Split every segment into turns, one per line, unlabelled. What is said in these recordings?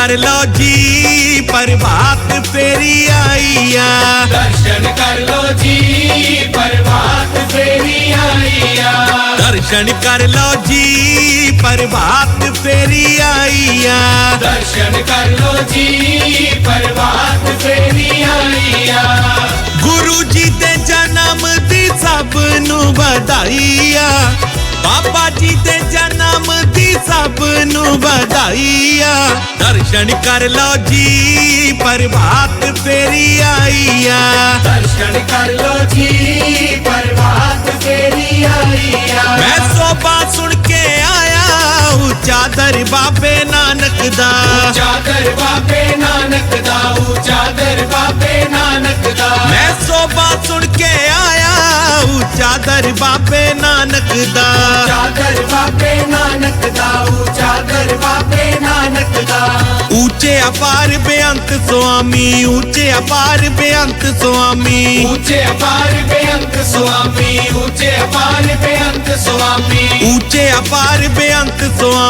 ਕਰ ਲਓ ਜੀ ਪ੍ਰਭਾਤ ਫੇਰੀ ਆਈ ਆ
ਦਰਸ਼ਨ ਕਰ ਲੋ ਜੀ ਪ੍ਰਭਾਤ ਫੇਰੀ ਆਈ ਆ
ਦਰਸ਼ਨ ਕਰ ਲਓ ਜੀ ਪ੍ਰਭਾਤ ਫੇਰੀ ਆਈ ਆ
ਦਰਸ਼ਨ ਕਰ ਲੋ ਜੀ ਪ੍ਰਭਾਤ ਫੇਰੀ ਆਈ ਆ
ਗੁਰੂ ਜੀ ਦੇ ਜਨਮ ਦੀ ਸਭ ਨੂੰ ਵਧਾਈ ਆ ਬਾਬਾ ਜੀ ਦੇ ਜਨਮ ਜੀ ਸਭ ਨੂੰ ਵਧਾਈਆ। ਦਰਸ਼ਨ ਕਰ ਲਓ ਜੀ ਪ੍ਰਭਾਤ ਤੇਰੀ ਆਈਆ।
ਦਰਸ਼ਨ ਕਰ ਲਓ ਜੀ ਪ੍ਰਭਾਤ ਤੇਰੀ ਆਈਆ।
ਮੈਂ ਸੋਭਾ ਸੁਣ ਕੇ चादर बाबे नानक दा।
चादर बाबे नानक दा चादर बाबे नानक दा।
मैं सोबा सुन के आया चादर बाबे नानक दा। चादर
बाबे नानक दा चादर बाबे नानक दा। ऊचे
अपार बेअंत स्वामी ऊँचे अपार बेअंत स्वामी। ऊचे
अपार बेअंत स्वामी ऊचे अपार बेअंत स्वामी। ऊँचे
अपार बेअंत स्वामी।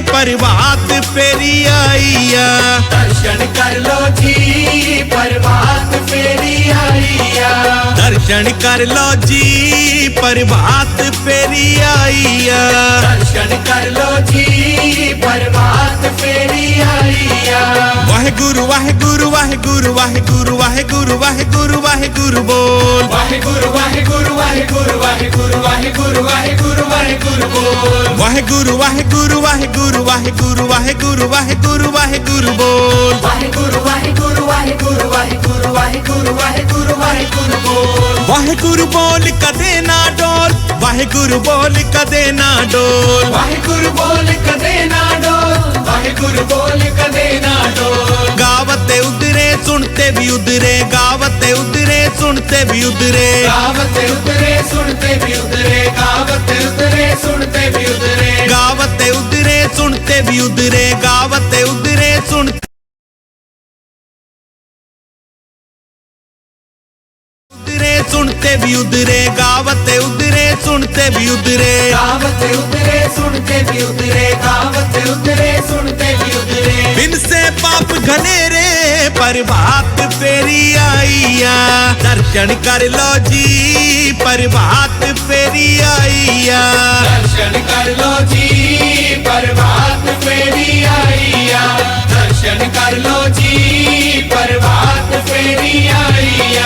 परवात फेरी आईया दर्शन कर लो
जी परवात फेरी आईया दर्शन कर लो जी
परवात फेरी आईया दर्शन कर लो जी परवात
फेरी आईया वाहे गुरु वाहे गुरु वाहे गुरु
वाहे गुरु वाहे गुरु वाहे गुरु वाहे गुरु
बोल वाहे गुरु वाहे गुरु वाहे गुरु वाहे
गुरु वाहे
गुरु वाहे गुरु वाहे गुरु बोल
वाहे गुरु वाहे गुरु वाहे गुरु ਵਾਹਿਗੁਰੂ ਵਾਹਿਗੁਰੂ ਵਾਹਿਗੁਰੂ ਵਾਹਿਗੁਰੂ ਵਾਹਿਗੁਰੂ ਬੋਲ।
ਵਾਹਿਗੁਰੂ ਵਾਹਿਗੁਰੂ ਵਾਹਿਗੁਰੂ ਵਾਹਿਗੁਰੂ ਵਾਹਿਗੁਰੂ ਵਾਹਿਗੁਰੂ ਵਾਹਿਗੁਰੂ ਬੋਲ।
ਵਾਹਿਗੁਰੂ ਬੋਲ ਕਦੇ ਨਾ ਡੋਲ ਵਾਹਿਗੁਰੂ ਬੋਲ ਕਦੇ ਨਾ ਡੋਲ।
ਵਾਹਿਗੁਰੂ ਬੋਲ ਕਦੇ ਨਾ ਡੋਲ ਵਾਹਿਗੁਰੂ ਬੋਲ ਕਦੇ ਨਾ ਡੋਲ।
ਗਾਵਤੇ ਉਦਰੇ ਸੁਣਤੇ ਵੀ ਉਦਰੇ ਗਾਵਤੇ ਉਦਰੇ ਸੁਣਤੇ ਵੀ ਉਦਰੇ
ਗਾਵਤ ਉਤਰੇ ਸੁਣਤੇ ਵੀ ਉਤਰੇ ਗਾਵਤ ਉਤਰੇ ਸੁਣਤੇ ਵੀ ਉਤਰੇ
ਗਾਵਤੇ ਉਦਰੇ सुनते भी उधरे गावते उधरे सुनते उधरे सुनते भी उधरे गावते उधरे सुनते भी उधरे
गावते उधरे सुनते भी उधरे गावते उधरे सुनते भी उधरे
बिन से पाप घनेरे ਪ੍ਰਭਾਤ ਫੇਰੀ ਆਈ ਆ ਦਰਸ਼ਨ ਕਰ ਲਓ ਜੀ ਪ੍ਰਭਾਤ ਫੇਰੀ ਆਈ
ਦਰਸ਼ਨ ਕਰ ਲੋ ਜੀ ਪ੍ਰਭਾਤ ਫੇਰੀ ਆਈ ਦਰਸ਼ਨ ਕਰ ਲੋ ਜੀ ਪ੍ਰਭਾਤ ਫੇਰੀ ਆਈ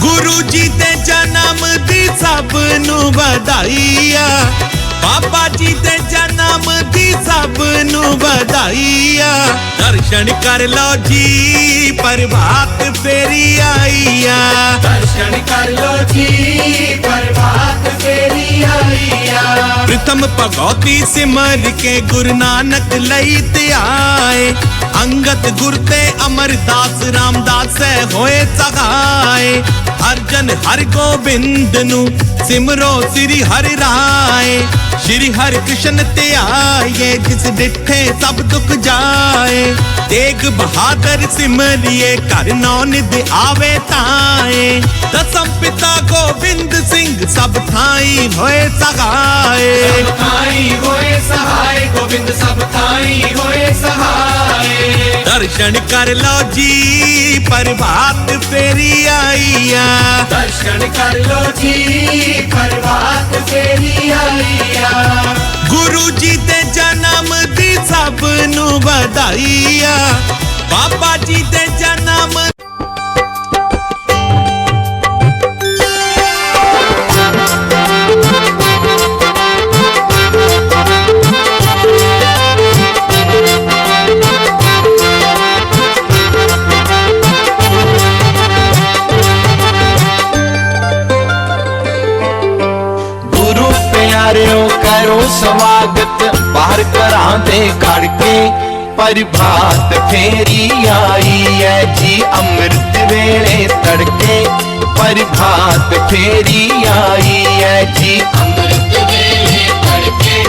ਗੁਰੂ ਜੀ ਦੇ ਜਨਮ ਦੀ ਸਭ ਨੂੰ ਵਧਾਈਆ। ਬਾਬਾ ਜੀ ਦੇ ਜਨਮ ਦੀ ਸਭ ਨੂੰ ਵਧਾਈ ਆ ਦਰਸ਼ਨ ਕਰ ਲਓ ਜੀ ਪ੍ਰਭਾਤ ਫੇਰੀ ਆਈ ਆ
ਦਰਸ਼ਨ ਕਰ ਲੋ ਜੀ ਪ੍ਰਭਾਤ ਫੇਰੀ ਆਈ ਆ
ਪ੍ਰਥਮ ਭਗਉਤੀ ਸਿਮਰ ਕੇ ਗੁਰੂ ਨਾਨਕ ਲਈ ਧਿਆਏ ਅੰਗਤ ਗੁਰ ਤੇ ਅਮਰਦਾਸ ਰਾਮਦਾਸ ਹੋਏ ਸਹਾਏ। ਅਰਜਨ ਹਰਿ ਗੋਬਿੰਦ ਨੂੰ ਸਿਮਰੋ ਸ੍ਰੀ ਹਰਿ ਰਾਏ। ਸ੍ਰੀ ਹਰਿ ਕ੍ਰਿਸ਼ਨ ਤੇ ਆਏ ਜਿਸ ਡਿਠੇ ਸਭ ਦੁੱਖ ਜਾਏ। ਤੇਗ ਬਹਾਦਰ ਸਿਮਰਿਏ, ਘਰ ਨੌ ਨਿਧ ਆਵੇ ਤਾਏ। ਦਸਮ ਪਿਤਾ ਗੋਬਿੰਦ ਸਿੰਘ, ਸਭ ਥਾਈ ਹੋਏ ਸਹਾਏ।
ਸਭ ਥਾਈ ਹੋਏ ਸਹਾਇ ਗੋਬਿੰਦ ਸਭ ਥਾਈ ਹੋਏ ਸਹਾਇ
ਦਰਸ਼ਨ ਕਰ ਲਓ ਜੀ ਪ੍ਰਭਾਤ ਫੇਰੀ ਆਈ ਆ
ਦਰਸ਼ਨ ਕਰ ਲੋ ਜੀ ਪ੍ਰਭਾਤ ਫੇਰੀ ਆਈ ਆ
ਗੁਰੂ ਜੀ ਦੇ ਜਨਮ ਦੀ ਸਭ ਨੂੰ ਵਧਾਈ ਆ ਬਾਬਾ ਜੀ ਦੇ ਜਨਮ
ਪਿਆਰਿਓ, ਕਰੋ ਸਵਾਗਤ ਬਾਹਰ ਘਰਾਂ ਦੇ ਕਰਕੇ ਕੇ ਪ੍ਰਭਾਤ ਫੇਰੀ ਆਈ ਐ ਜੀ, ਅੰਮ੍ਰਿਤ ਵੇਲੇ ਤੜਕੇ ਪ੍ਰਭਾਤ ਫੇਰੀ ਆਈ ਐ ਜੀ,
ਅੰਮ੍ਰਿਤ ਵੇਲੇ ਤੜਕੇ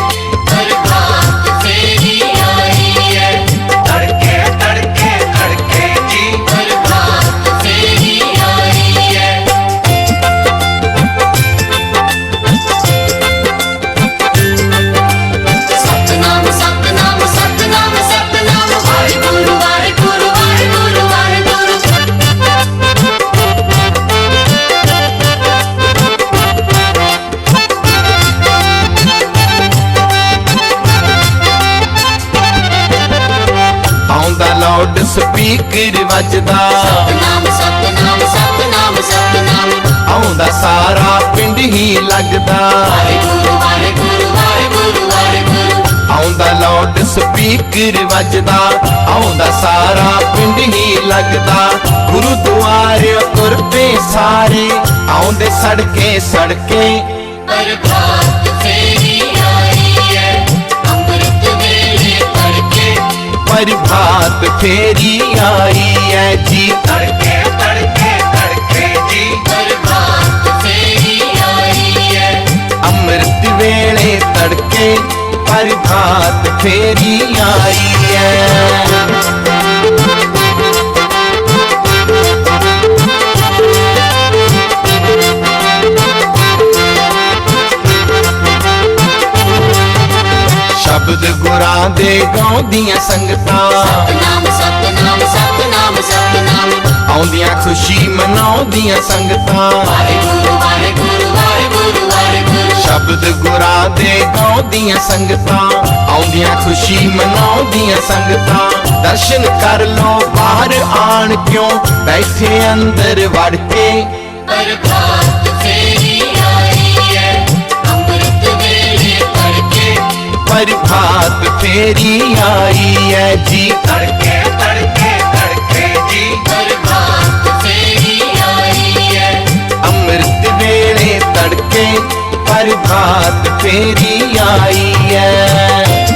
ਸਪੀਕਰ ਵੱਜਦਾ
ਸਤਨਾਮ ਸਤਨਾਮ ਸਤਨਾਮ ਸਤਨਾਮ।
ਆਉਂਦਾ ਸਾਰਾ ਪਿੰਡ ਹੀ ਲੱਗਦਾ।
ਵਾਹਿਗੁਰੂ ਵਾਹਿਗੁਰੂ ਵਾਹਿਗੁਰੂ ਵਾਹਿਗੁਰੂ।
ਆਉਂਦਾ ਲਾਊਡ ਸਪੀਕਰ ਵੱਜਦਾ। ਆਉਂਦਾ ਸਾਰਾ ਪਿੰਡ ਹੀ ਲੱਗਦਾ। ਗੁਰਦੁਆਰੇ ਤੁਰ ਪਏ ਸਾਰੇ। ਆਉਂਦੇ ਸੜਕੇ ਸੜਕੇ।
ਪ੍ਰਭਾਤ ਫੇਰੀ ਆਈ ਹੈ ਅੰਮ੍ਰਿਤ ਵੇਲੇ ਤੜਕੇ।
ਪ੍ਰਭਾਤ ਫੇਰੀ
ਪ੍ਰਭਾਤ ਫੇਰੀ ਆਈ
ਐ। ਸ਼ਬਦ ਗੁਰਾਂ ਦੇ ਗਾਉਂਦੀਆਂ ਸੰਗਤਾਂ।
ਸਤਨਾਮ ਸਤਨਾਮ ਸਤਨਾਮ ਸਤਨਾਮ।
ਆਉਂਦੀਆਂ ਖੁਸ਼ੀ ਮਨਾਉਂਦੀਆਂ ਸੰਗਤਾਂ।
ਵਾਹਿਗੁਰੂ ਵਾਹਿਗੁਰੂ ਵਾਹਿਗੁਰੂ ਵਾਹਿਗੁਰੂ।
ਸ਼ਬਦ ਦੇ ਗਾਉਂਦੀਆਂ ਸੰਗਤਾਂ ਆਉਂਦੀਆਂ ਖੁਸ਼ੀ ਮਨਾਉਂਦੀਆਂ ਸੰਗਤਾਂ। ਦਰਸ਼ਨ ਕਰ ਲੋ ਬਾਹਰ ਆਣ ਕਿਉਂ? ਬੈਠੇ ਅੰਦਰ ਵੜ ਕੇ।
ਪ੍ਰਭਾਤ ਫੇਰੀ ਆਈ ਹੈ ਅੰਮ੍ਰਿਤ ਵੇਲੇ ਤੜਕੇ।
ਪ੍ਰਭਾਤ ਫੇਰੀ ਆਈ ਐ ਜੀ। ਤੜਕੇ ਤੜਕੇ ਤੜਕੇ ਜੀ।
ਪ੍ਰਭਾਤ ਫੇਰੀ ਆਈ ਹੈ।
ਅੰਮ੍ਰਿਤ ਵੇਲੇ ਤੜਕੇ। ਪ੍ਰਭਾਤ ਫੇਰੀ ਆਈ ਹੈ।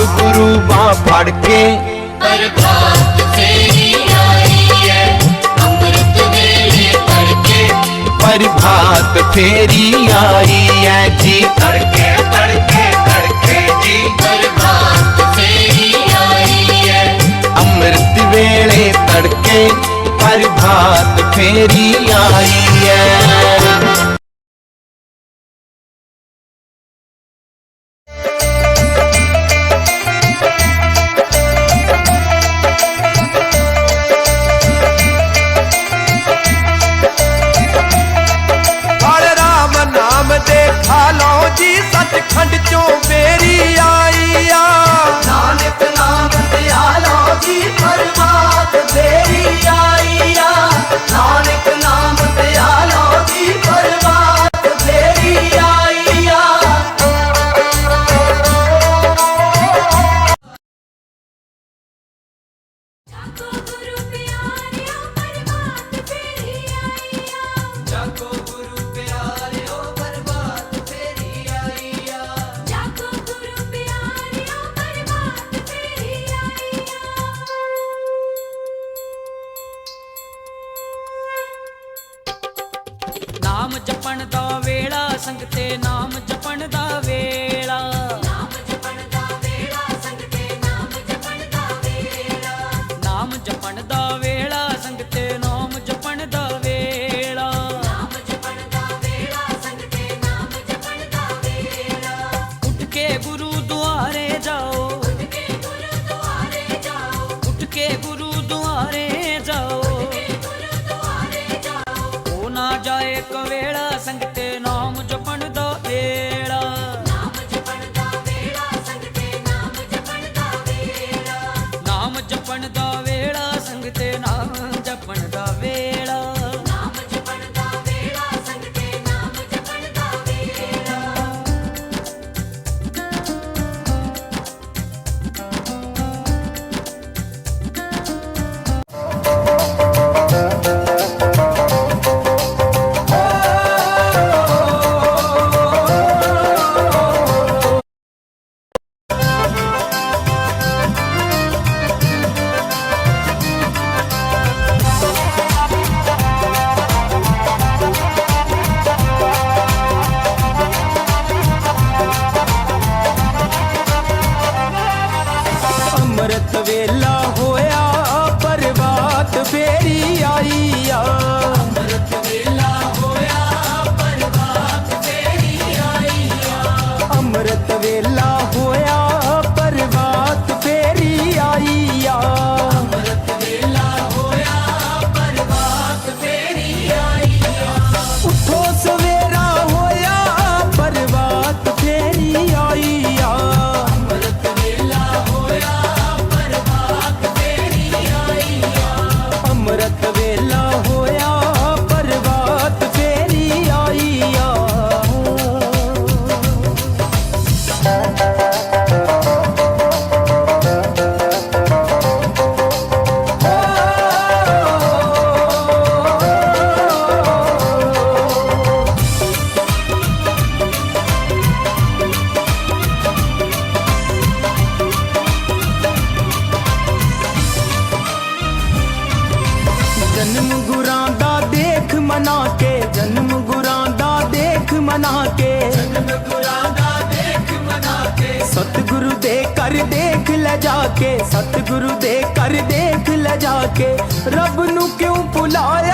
ਆਪ ਗੁਰੂ ਬਾਹ ਫੜ ਕੇ।
ਪ੍ਰਭਾਤ ਫੇਰੀ ਆਈ ਹੈ ਅੰਮ੍ਰਿਤ ਵੇਲੇ ਤੜਕੇ
ਪ੍ਰਭਾਤ ਫੇਰੀ ਆਈ ਐ ਜੀ। ਤੜਕੇ ਤੜਕੇ ਤੜਕੇ ਜੀ।
ਪ੍ਰਭਾਤ ਫੇਰੀ ਆਈ ਹੈ।
ਅੰਮ੍ਰਿਤ ਵੇਲੇ ਤੜਕੇ ਪ੍ਰਭਾਤ ਫੇਰੀ ਆਈ ਐ
ਖਾਲੋ ਸੱਚਖੰਡ ਚੋਂ ਮੇਰੀ ਆਈ ਆ।
ਨਾਨਕ ਨਾਮ ਦਿਆਲੋ ਜੀ ਪਰਮਾਤ ਤੇਰੀ
ਜਪਣ ਦਾ ਵੇਲਾ ਸੰਗਤੇ ਨਾਮ ਜਪਣ ਦਾ ਵੇਲਾ।
ਨਾਮ ਕਰ ਦੇਖ ਲੈ ਜਾ ਕੇ, ਸਤਿਗੁਰੂ ਦੇ ਕਰ ਦੇਖ ਲੈ ਜਾ ਕੇ, ਰੱਬ ਨੂੰ ਕਿਉਂ
ਭੁਲਾਏ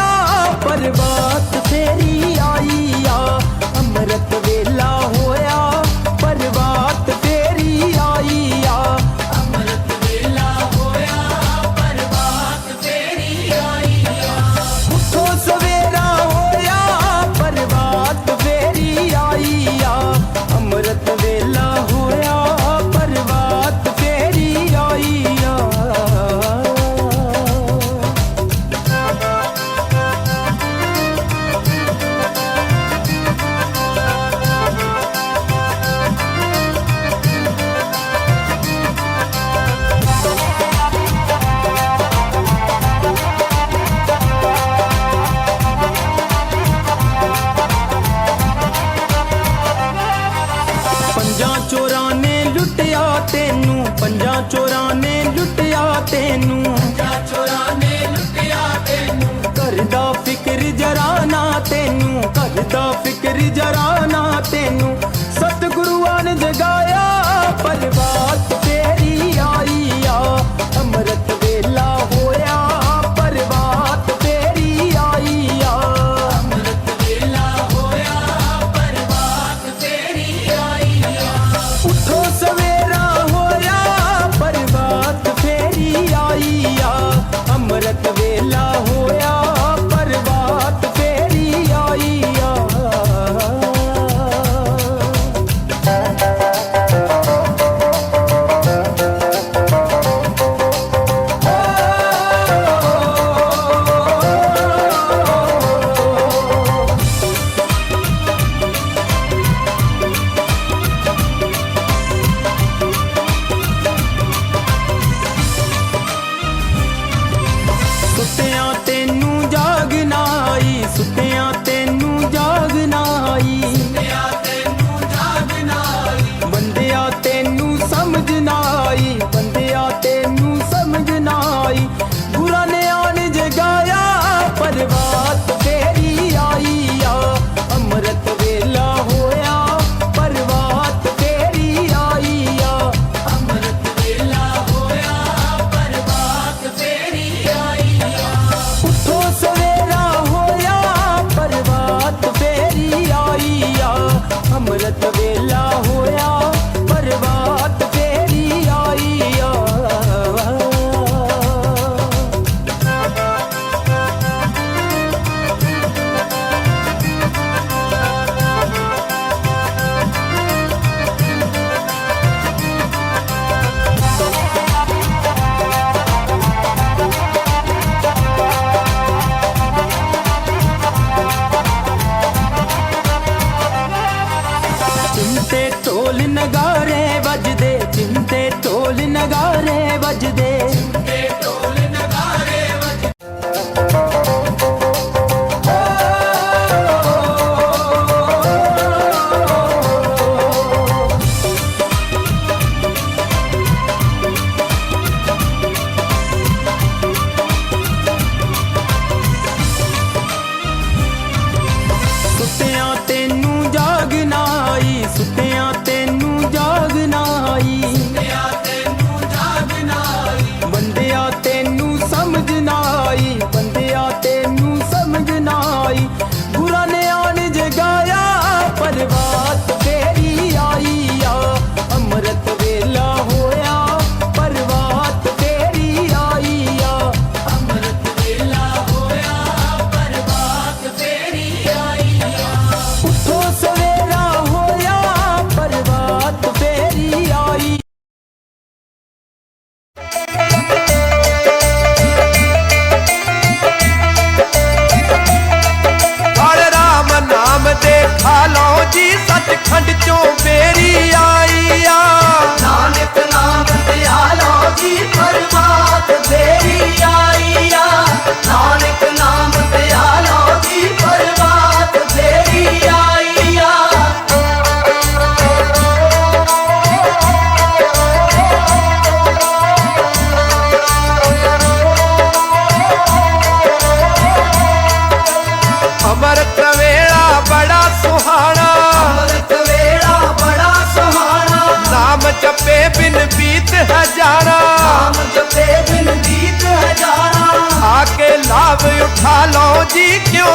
ভালো জি কেউ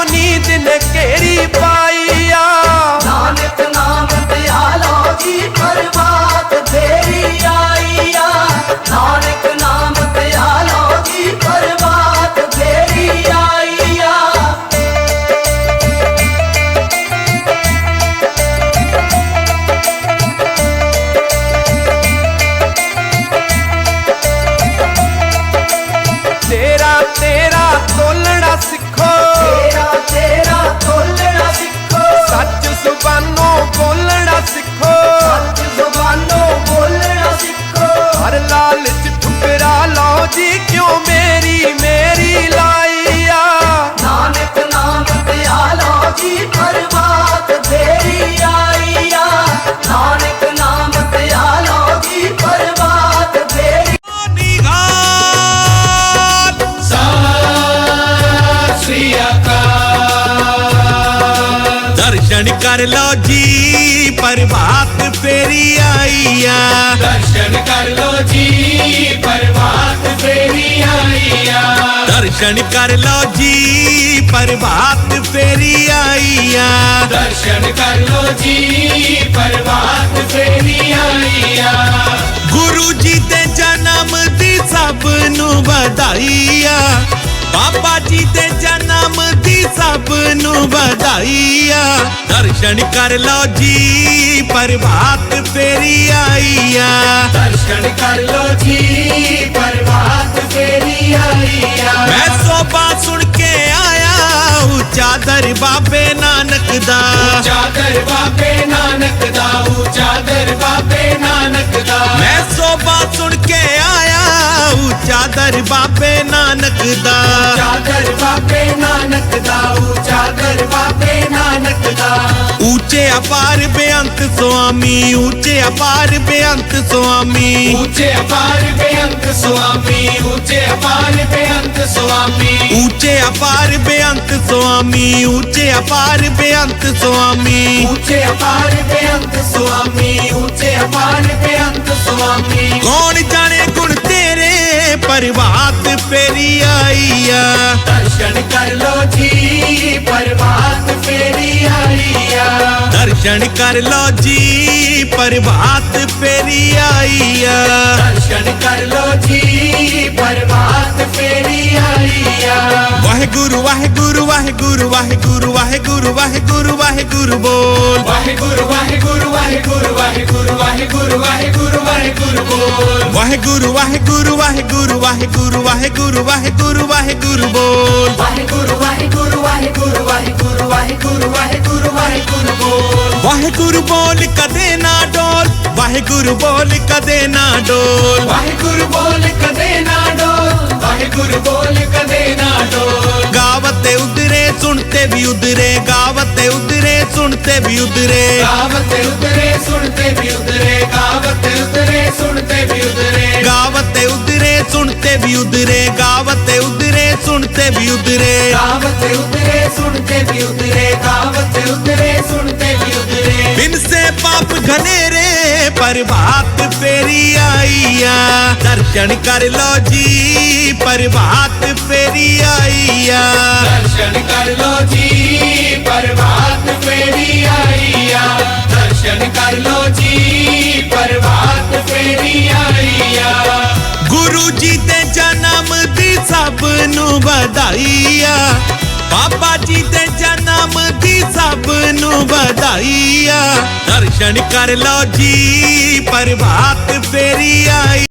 ਪ੍ਰਭਾਤ ਫੇਰੀ ਆਈ ਆ
ਦਰਸ਼ਨ ਕਰ ਲੋ ਜੀ ਪ੍ਰਭਾਤ ਫੇਰੀ ਆਈਆ।
ਦਰਸ਼ਨ ਕਰ ਲਓ ਜੀ ਪ੍ਰਭਾਤ ਫੇਰੀ ਆਈ ਆ
ਦਰਸ਼ਨ ਕਰ ਲੋ ਜੀ ਪ੍ਰਭਾਤ ਫੇਰੀ ਆਈਆ।
ਗੁਰੂ ਜੀ ਦੇ ਜਨਮ ਦੀ ਸਭ ਨੂੰ ਵਧਾਈ ਆ ਬਾਬਾ ਜੀ ਦੇ ਜਨਮ ਦੀ ਸਭ ਨੂੰ ਵਧਾਈ ਆ ਦਰਸ਼ਨ ਕਰ ਲਓ ਜੀ ਪ੍ਰਭਾਤ ਫੇਰੀ ਆਈ ਆ।
ਦਰਸ਼ਨ ਕਰ ਲੋ ਜੀ ਪ੍ਰਭਾਤ ਫੇਰੀ ਆਈਆ
ਮੈਂ ਸੋਭਾ ਸੁਣ ਕੇ ਆਇਆ ਉੱਚਾ ਦਰ ਬਾਬੇ ਨਾਨਕ ਦਾ।
ਚਾਦਰ ਬਾਬੇ ਨਾਨਕ ਦਾ ਚਾਦਰ ਬਾਬੇ ਨਾਨਕ ਦਾ।
ਮੈਂ ਸੋਭਾ ਸੁਣ ਕੇ ਆਇਆ ਉੱਚਾ ਦਰ ਬਾਬੇ ਨਾਨਕ ਦਾ।
ਚਾਦਰ ਬਾਬੇ ਨਾਨਕ ਦਾ ਚਾਦਰ ਬਾਬੇ ਨਾਨਕ ਦਾ।
ਉੱਚੇ ਅਪਾਰ ਬੇਅੰਤ ਸੁਆਮੀ ਉੱਚੇ ਅਪਾਰ ਬੇਅੰਤ ਸੁਆਮੀ।
ਉੱਚੇ ਅਪਾਰ ਬੇਅੰਤ ਸੁਆਮੀ ਉੱਚੇ ਅਪਾਰ ਬੇਅੰਤ ਸੁਆਮੀ।
ਉੱਚੇ ਅਪਾਰ ਬੇਅੰਤ ਸੁਆਮੀ ਉੱਚੇ ਅਪਾਰ ਬੇਅੰਤ ਸੁਆਮੀ।
ਉੱਚੇ ਅਪਾਰ ਬੇਅੰਤ ਸੁਆਮੀ ਉੱਚੇ ਅਪਾਰ ਬੇਅੰਤ ਸੁਆਮੀ।
ਕੌਣ ਜਾਣੇ परवात फेरी आईया। दर्शन कर लो
जी परवात फेरी आईया। दर्शन कर लो
जी परवात फेरी आईया। दर्शन कर लो जी
परवात फेरी आईया। वाहे गुरु वाहे गुरु
वाहे गुरु वाहे गुरु वाहे गुरु वाहे गुरु
वाहे गुरु बोल। वाहे गुरु वाहे गुरु वाहे गुरु
ਵਾਹਿਗੁਰੂ ਵਾਹਿਗੁਰੂ ਵਾਹਿਗੁਰੂ ਵਾਹਿਗੁਰੂ ਵਾਹਿਗੁਰੂ ਵਾਹਿਗੁਰੂ ਵਾਹਿਗੁਰੂ ਬੋਲ
ਵਾਹਿਗੁਰੂ ਵਾਹਿਗੁਰੂ ਵਾਹਿਗੁਰੂ ਵਾਹਿਗੁਰੂ ਵਾਹਿਗੁਰੂ ਵਾਹਿਗੁਰੂ ਵਾਹਿਗੁਰੂ ਬੋਲ
ਵਾਹਿਗੁਰੂ ਬੋਲ ਕਦੇ ਨਾ ਡੋਲ ਵਾਹਿਗੁਰੂ ਬੋਲ ਕਦੇ ਨਾ ਡੋਲ
ਵਾਹਿਗੁਰੂ ਬੋਲ ਕਦੇ ਨਾ ਵਾਹਿਗੁਰੂ ਬੋਲ ਕਦੇ
ਵੀ ਉਧਰੇ ਗਾਵਤ
ਤੇ ਉਧਰੇ ਸੁਣ ਵੀ ਉਧਰੇ। ਗਾਵਤ
ਤੇ ਉਧਰੇ ਤੇ ਵੀ ਉਧਰੇ ਗਾਵਤ ਤੇ ਉਧਰੇ ਵੀ ਉਧਰੇ।
ਗਾਵਤ ਤੇ ਉਧਰੇ ਸੁਣ ਵੀ ਉਧਰੇ ਗਾਵਤ ਤੇ ਉਧਰੇ ਵੀ
ਉਧਰੇ ਪ੍ਰਭਾਤ ਫੇਰੀ ਆਈਆ। ਦਰਸ਼ਨ ਕਰ ਲੋ ਜੀ ਪ੍ਰਭਾਤ ਫੇਰੀ ਆਈਆ।
ਦਰਸ਼ਨ ਕਰ ਲੋ ਜੀ ਪ੍ਰਭਾਤ ਫੇਰੀ ਆਈਆ। ਦਰਸ਼ਨ ਕਰ ਲੋ ਜੀ ਪ੍ਰਭਾਤ ਫੇਰੀ ਆਈਆ।
ਗੁਰੂ ਜੀ ਦੇ ਜਨਮ ਦੀ ਸਭ ਨੂੰ ਵਧਾਈਆ। ਬਾਬਾ ਜੀ ਦੇ ਜਨਮ नामधी साबनु बधाइया दर्शन कर लो जी पर बात फेरी आई.